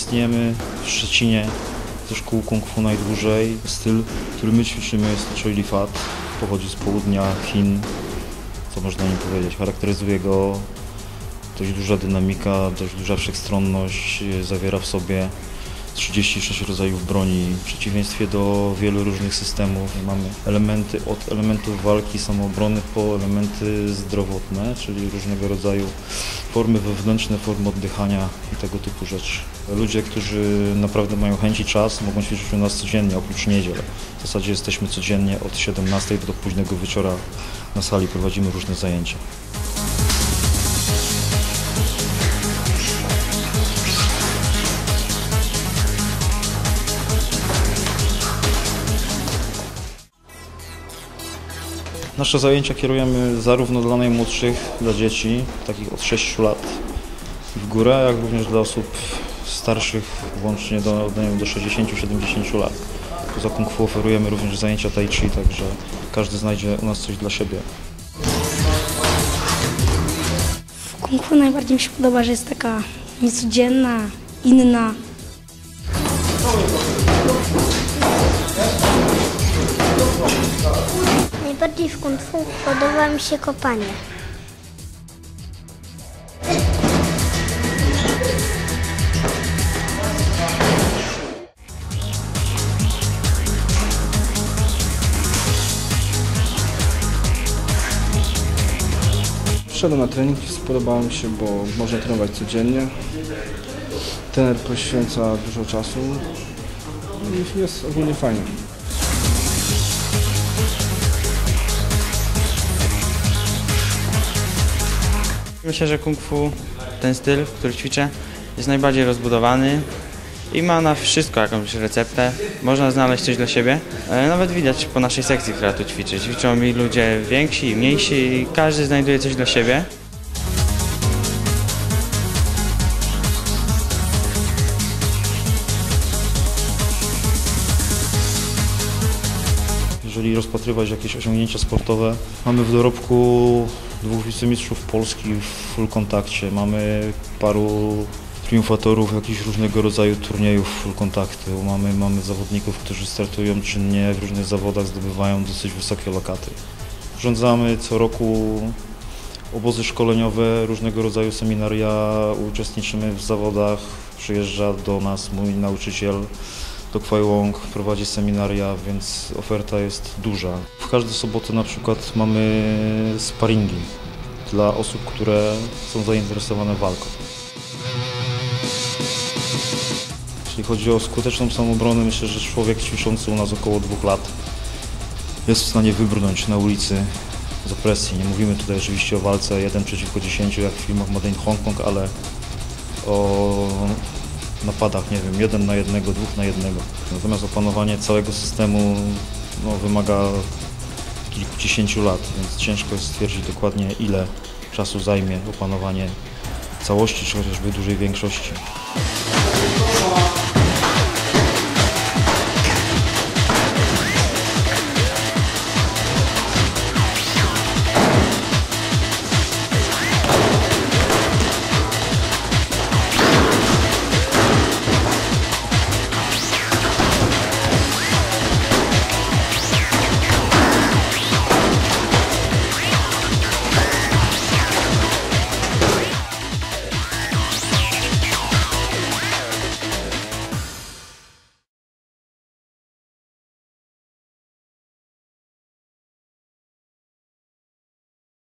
istniejemy w Szczecinie ze szkół kung fu najdłużej. Styl, który my ćwiczymy jest Choi Li Fat. Pochodzi z południa Chin. Co można nim powiedzieć? Charakteryzuje go dość duża dynamika, dość duża wszechstronność. Zawiera w sobie 36 rodzajów broni. W przeciwieństwie do wielu różnych systemów mamy elementy od elementów walki samoobrony po elementy zdrowotne, czyli różnego rodzaju formy wewnętrzne, formy oddychania i tego typu rzeczy. Ludzie, którzy naprawdę mają chęć i czas, mogą ćwiczyć u nas codziennie, oprócz niedziel. W zasadzie jesteśmy codziennie od 17 do późnego wieczora na sali, prowadzimy różne zajęcia. Nasze zajęcia kierujemy zarówno dla najmłodszych, dla dzieci, takich od 6 lat w górę, jak również dla osób starszych, włącznie do, do, do 60-70 lat. Poza kung fu oferujemy również zajęcia tai chi, także każdy znajdzie u nas coś dla siebie. W kung fu najbardziej mi się podoba, że jest taka niecodzienna, inna. Najbardziej w kung fu podoba mi się kopanie. Wszedłem na trening, spodobało mi się, bo można trenować codziennie. Trener poświęca dużo czasu i jest ogólnie fajnie. Myślę, że kung fu, ten styl, który ćwiczę, jest najbardziej rozbudowany i ma na wszystko jakąś receptę. Można znaleźć coś dla siebie. E, Nawet widać po naszej sekcji, która tu ćwiczy. Ćwiczą mi ludzie więksi i mniejsi i każdy znajduje coś dla siebie. Jeżeli rozpatrywać jakieś osiągnięcia sportowe, mamy w dorobku dwóch wicemistrzów Polski w full kontakcie, mamy paru triumfatorów jakichś różnego rodzaju turniejów full kontaktu, mamy, mamy zawodników, którzy startują czynnie w różnych zawodach, zdobywają dosyć wysokie lokaty. Urządzamy co roku obozy szkoleniowe, różnego rodzaju seminaria, uczestniczymy w zawodach, przyjeżdża do nas mój nauczyciel do Kwai Wong, prowadzi seminaria, więc oferta jest duża. W każdą sobotę na przykład mamy sparingi dla osób, które są zainteresowane walką. Jeśli chodzi o skuteczną samoobronę, myślę, że człowiek ćwiczący u nas około dwóch lat jest w stanie wybrnąć na ulicy z opresji. Nie mówimy tutaj oczywiście o walce 1 przeciwko 10 jak w filmach Made in Hong Kong, ale o napadach, nie wiem, jeden na jednego, dwóch na jednego. Natomiast opanowanie całego systemu no, wymaga kilkudziesięciu lat, więc ciężko jest stwierdzić dokładnie ile czasu zajmie opanowanie całości, czy chociażby dużej większości.